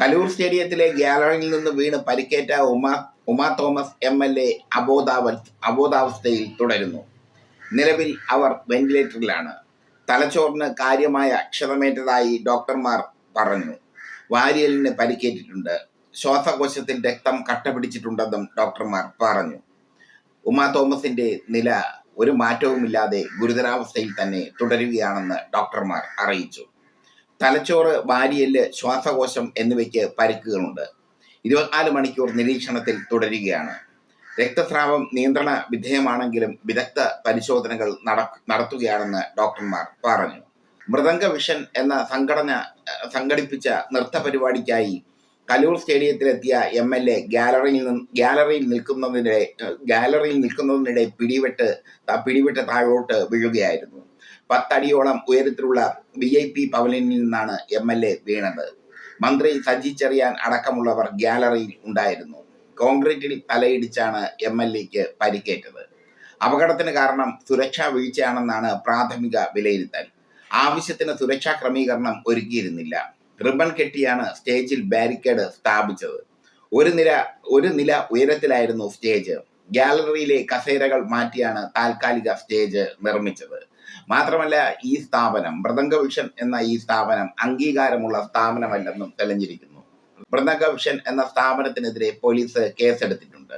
കലൂർ സ്റ്റേഡിയത്തിലെ ഗാലറിയിൽ നിന്ന് വീണ് പരിക്കേറ്റ Uma Uma Thomas M L A അബോധാവ അബോധാവസ്ഥയിൽ തുടരുന്നു. നിലവിൽ അവർ വെന്റിലേറ്ററിലാണ്. തലച്ചോറിന് കാര്യമായ ക്ഷതമേറ്റതായി ഡോക്ടർമാർ പറഞ്ഞു. വാരിയലിന് പരിക്കേറ്റിട്ടുണ്ട്. ശ്വാസകോശത്തിൽ രക്തം കട്ട പിടിച്ചിട്ടുണ്ടെന്നും ഡോക്ടർമാർ പറഞ്ഞു. ഉമ തോമസിന്റെ നില ഒരു മാറ്റവുമില്ലാതെ ഗുരുതരാവസ്ഥയിൽ തന്നെ തുടരുകയാണെന്ന് ഡോക്ടർമാർ അറിയിച്ചു. തലച്ചോറ് വാരിയൽ ശ്വാസകോശം എന്നിവയ്ക്ക് പരിക്കുകളുണ്ട്. ഇരുപത്തിനാല് മണിക്കൂർ നിരീക്ഷണത്തിൽ തുടരുകയാണ്. രക്തസ്രാവം നിയന്ത്രണ വിധേയമാണെങ്കിലും വിദഗ്ധ പരിശോധനകൾ നട- നടത്തുകയാണെന്ന് ഡോക്ടർമാർ പറഞ്ഞു. മൃദംഗ വിഷൻ എന്ന സംഘടന സംഘടിപ്പിച്ച നൃത്ത പരിപാടിക്കായി കലൂർ സ്റ്റേഡിയത്തിലെത്തിയ എം എൽ എ ഗാലറിയിൽ ഗാലറിയിൽ നിൽക്കുന്നതിനിടെ ഗാലറിയിൽ നിൽക്കുന്നതിനിടെ പിടിവിട്ട് പിടിവിട്ട് താഴോട്ട് വീഴുകയായിരുന്നു. പത്തടിയോളം ഉയരത്തിലുള്ള വി ഐ പി പവലിനിൽ നിന്നാണ് എം എൽ എ വീണത്. മന്ത്രി സജി ചെറിയാൻ അടക്കമുള്ളവർ ഗ്യാലറിയിൽ ഉണ്ടായിരുന്നു. കോൺക്രീറ്റിൽ തലയിടിച്ചാണ് എം എൽ എക്ക് പരിക്കേറ്റത്. അപകടത്തിന് കാരണം സുരക്ഷാ വീഴ്ചയാണെന്നാണ് പ്രാഥമിക വിലയിരുത്തൽ. ആവശ്യത്തിന് സുരക്ഷാ ക്രമീകരണം ഒരുക്കിയിരുന്നില്ല. റിബൺ കെട്ടിയാണ് സ്റ്റേജിൽ ബാരിക്കേഡ് സ്ഥാപിച്ചത്. ഒരു നില ഒരു നില ഉയരത്തിലായിരുന്നു സ്റ്റേജ്. ഗാലറിയിലെ കസേരകൾ മാറ്റിയാണ് താൽക്കാലിക സ്റ്റേജ് നിർമ്മിച്ചത്. മാത്രമല്ല ഈ സ്ഥാപനം മൃദംഗ വിഷൻ എന്ന ഈ സ്ഥാപനം അംഗീകാരമുള്ള സ്ഥാപനമല്ലെന്നും തെളിഞ്ഞിരിക്കുന്നു. മൃദംഗ വിഷൻ എന്ന സ്ഥാപനത്തിനെതിരെ പോലീസ് കേസെടുത്തിട്ടുണ്ട്.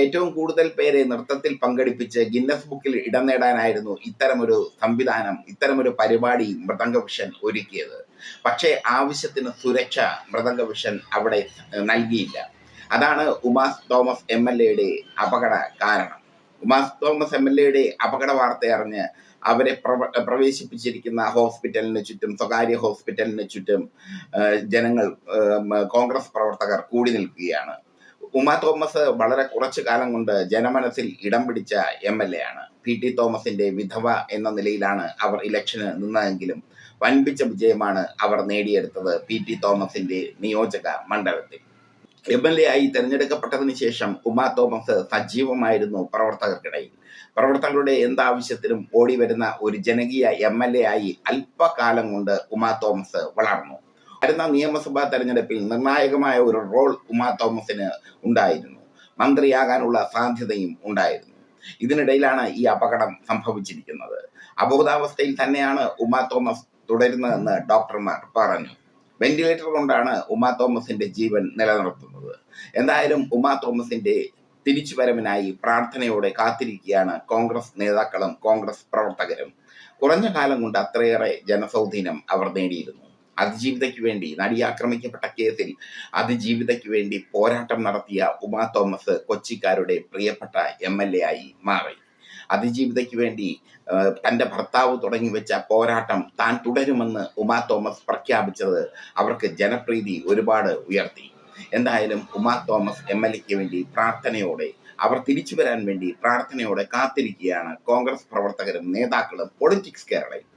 ഏറ്റവും കൂടുതൽ പേരെ നൃത്തത്തിൽ പങ്കെടുപ്പിച്ച് ഗിന്നസ് ബുക്കിൽ ഇടം നേടാനായിരുന്നു ഇത്തരമൊരു സംവിധാനം ഇത്തരമൊരു പരിപാടി മൃദംഗ വിഷൻ ഒരുക്കിയത്. പക്ഷേ ആവശ്യത്തിന് സുരക്ഷ മൃദംഗ വിഷൻ അവിടെ നൽകിയില്ല. അതാണ് ഉമാസ് തോമസ് എം എൽ എയുടെ അപകട കാരണം. ഉമാസ് തോമസ് എം എൽ എയുടെ അപകട വാർത്ത അറിഞ്ഞ് അവരെ പ്രവേശിപ്പിച്ചിരിക്കുന്ന ഹോസ്പിറ്റലിന് ചുറ്റും സ്വകാര്യ ഹോസ്പിറ്റലിന് ചുറ്റും ജനങ്ങൾ കോൺഗ്രസ് പ്രവർത്തകർ കൂടി നിൽക്കുകയാണ്. ഉമാ തോമസ് വളരെ കുറച്ചു കാലം കൊണ്ട് ജനമനസ്സിൽ ഇടം പിടിച്ച എം എൽ എ ആണ് പി ടി തോമസിന്റെ വിധവ എന്ന നിലയിലാണ് അവർ ഇലക്ഷന് നിന്നതെങ്കിലും വൻപിച്ച വിജയമാണ് അവർ നേടിയെടുത്തത് പി ടി തോമസിന്റെ നിയോജക മണ്ഡലത്തിൽ. എം എൽ എ ആയി തെരഞ്ഞെടുക്കപ്പെട്ടതിന് ശേഷം ഉമാ തോമസ് സജീവമായിരുന്നു പ്രവർത്തകർക്കിടയിൽ. പ്രവർത്തകരുടെ എന്താവശ്യത്തിനും ഓടി വരുന്ന ഒരു ജനകീയ എം എൽ എ ആയി അല്പകാലം കൊണ്ട് ഉമാ തോമസ് വളർന്നു. വരുന്ന നിയമസഭാ തെരഞ്ഞെടുപ്പിൽ നിർണായകമായ ഒരു റോൾ ഉമാ തോമസിന് ഉണ്ടായിരുന്നു. മന്ത്രിയാകാനുള്ള സാധ്യതയും ഉണ്ടായിരുന്നു. ഇതിനിടയിലാണ് ഈ അപകടം സംഭവിച്ചിരിക്കുന്നത്. അബോധാവസ്ഥയിൽ തന്നെയാണ് ഉമാ തോമസ് തുടരുന്നതെന്ന് ഡോക്ടർമാർ പറഞ്ഞു. വെന്റിലേറ്റർ കൊണ്ടാണ് ഉമാ തോമസിന്റെ ജീവൻ നിലനിർത്തുന്നത്. എന്തായാലും ഉമാ തോമസിന്റെ തിരിച്ചുവരവിനായി പ്രാർത്ഥനയോടെ കാത്തിരിക്കുകയാണ് കോൺഗ്രസ് നേതാക്കളും കോൺഗ്രസ് പ്രവർത്തകരും. കുറഞ്ഞ കാലം കൊണ്ട് അത്രയേറെ ജനസൗധീനം അവർ നേടിയിരുന്നു. അതിജീവിതയ്ക്ക് വേണ്ടി നടി ആക്രമിക്കപ്പെട്ട കേസിൽ അതിജീവിതയ്ക്ക് വേണ്ടി പോരാട്ടം നടത്തിയ ഉമാ തോമസ് കൊച്ചിക്കാരുടെ പ്രിയപ്പെട്ട എ ആയി മാറി. അതിജീവിതയ്ക്ക് വേണ്ടി തന്റെ ഭർത്താവ് തുടങ്ങി വെച്ച പോരാട്ടം താൻ തുടരുമെന്ന് ഉമാ തോമസ് പ്രഖ്യാപിച്ചത് അവർക്ക് ജനപ്രീതി ഒരുപാട് ഉയർത്തി. എന്തായാലും ഉമാ തോമസ് എം എൽ എക്ക് വേണ്ടി പ്രാർത്ഥനയോടെ അവർ തിരിച്ചു വരാൻ വേണ്ടി പ്രാർത്ഥനയോടെ കാത്തിരിക്കുകയാണ് കോൺഗ്രസ് പ്രവർത്തകരും നേതാക്കളും പൊളിറ്റിക്സ് കേരളയും